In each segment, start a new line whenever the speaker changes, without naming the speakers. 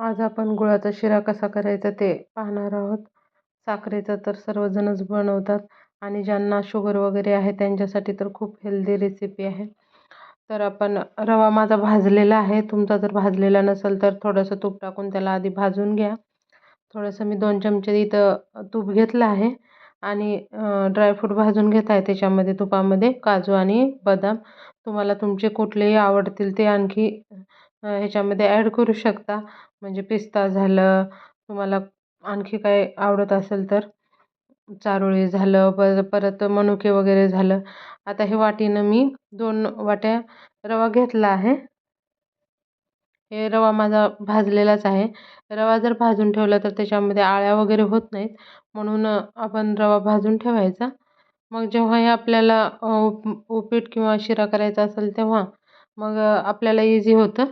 आज आपण गुळाचा शिरा कसा करायचा ते पाहणार आहोत. साखरेचा तर सर्वजणच बनवतात आणि ज्यांना शुगर वगैरे आहे त्यांच्यासाठी तर खूप हेल्दी रेसिपी आहे. तर आपण रवा माझा भाजलेला आहे. तुमचा जर भाजलेला नसेल तर थोडंसं तूप टाकून त्याला आधी भाजून घ्या. थोडंसं मी दोन चमचे इथं तूप घेतलं आहे आणि ड्रायफ्रूट भाजून घेत आहे त्याच्यामध्ये तुपामध्ये काजू आणि बदाम. तुम्हाला तुमचे कुठलेही आवडतील ते आणखी ह्याच्यामध्ये ॲड करू शकता. म्हणजे पिस्ता झालं तुम्हाला आणखी काय आवडत असेल तर. चारोळी झालं पर परत मनुके वगैरे झालं. आता हे वाटीनं मी दोन वाट्या रवा घेतला आहे. हे रवा माझा भाजलेलाच आहे. रवा जर भाजून ठेवला तर त्याच्यामध्ये आळ्या वगैरे होत नाहीत. म्हणून आपण रवा भाजून ठेवायचा. मग जेव्हा हे आपल्याला उप उपीट किंवा शिरा करायचा असेल तेव्हा मग आपल्याला इझी होतं.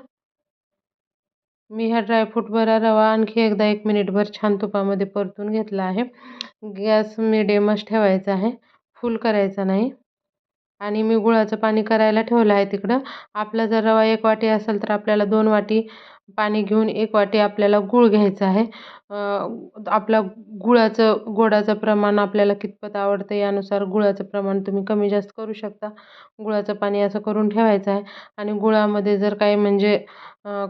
मी ह्या ड्रायफ्रूटभरा रवा आणखी एकदा एक मिनिटभर छान तुपामध्ये परतून घेतला आहे. गॅस मिडियमच ठेवायचा आहे. फुल करायचा नाही. आणि मी गुळाचं पाणी करायला ठेवलं आहे तिकडं. आपला जर रवा एक वाटी असेल तर आपल्याला दोन वाटी पाणी घेऊन एक वाटी आपल्याला गूळ घ्यायचा आहे. आपला गुळाचं गोडाचं प्रमाण आपल्याला कितपत आवडतं यानुसार गुळाचं प्रमाण तुम्ही कमी जास्त करू शकता. गुळाचं पाणी असं करून ठेवायचं आहे. आणि गुळामध्ये जर काही म्हणजे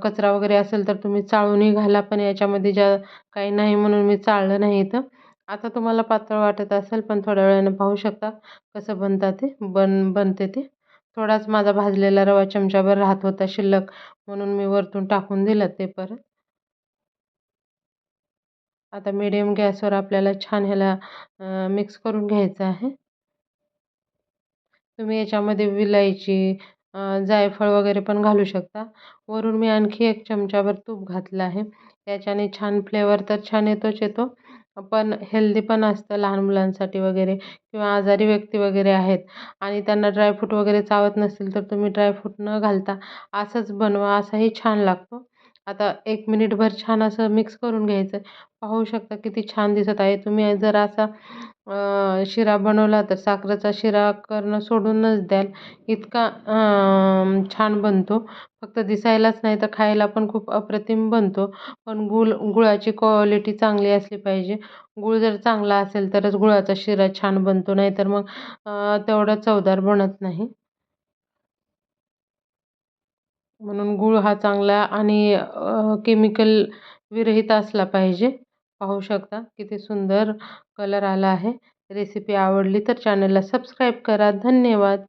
कचरा वगैरे असेल तर तुम्ही चाळूनही घाला पण याच्यामध्ये ज्या काही नाही म्हणून मी चाळलं नाही इथं. आता तुम्हाला पातळ वाटत असेल पण थोड्या वेळानं पाहू शकता कसं बनतं ते. बन बनते ते. थोडाच माझा भाजलेला रवा चमच्याभर राहत होता शिल्लक म्हणून मी वरतून टाकून दिलं ते परत. आता मीडियम गॅसवर आपल्याला छान ह्याला मिक्स करून घ्यायचं आहे. तुम्ही याच्यामध्ये विलायची जायफळ वगैरे पण घालू शकता. वरून मी आणखी एक चमचाभर तूप घातलं आहे. याच्याने छान फ्लेवर तर छान येतोच येतो. पण हेल्दी पण असतं लहान मुलांसाठी वगैरे किंवा आजारी व्यक्ती वगैरे आहेत आणि त्यांना ड्रायफ्रूट वगैरे चावत नसतील तर तुम्ही ड्रायफ्रूट न घालता असंच बनवा असाही छान लागतो. आता एक मिनिटभर छान असं मिक्स करून घ्यायचं पाहू शकता किती छान दिसत आहे. तुम्ही जर असा शिरा बनवला तर साखरेचा शिरा करणं सोडूनच द्याल. इतका छान बनतो. फक्त दिसायलाच नाही तर खायला पण खूप अप्रतिम बनतो. पण गुळ गुळाची क्वालिटी चांगली असली पाहिजे. गुळ जर चांगला असेल तरच गुळाचा शिरा छान बनतो. नाही तर मग तेवढा चवदार बनत नाही. म्हणून गूळ हा चांगला आणि केमिकल विरहित असला पाहिजे. पाहू शकता किती सुंदर कलर आला आहे. रेसिपी आवडली तर चॅनलला सबस्क्राईब करा. धन्यवाद.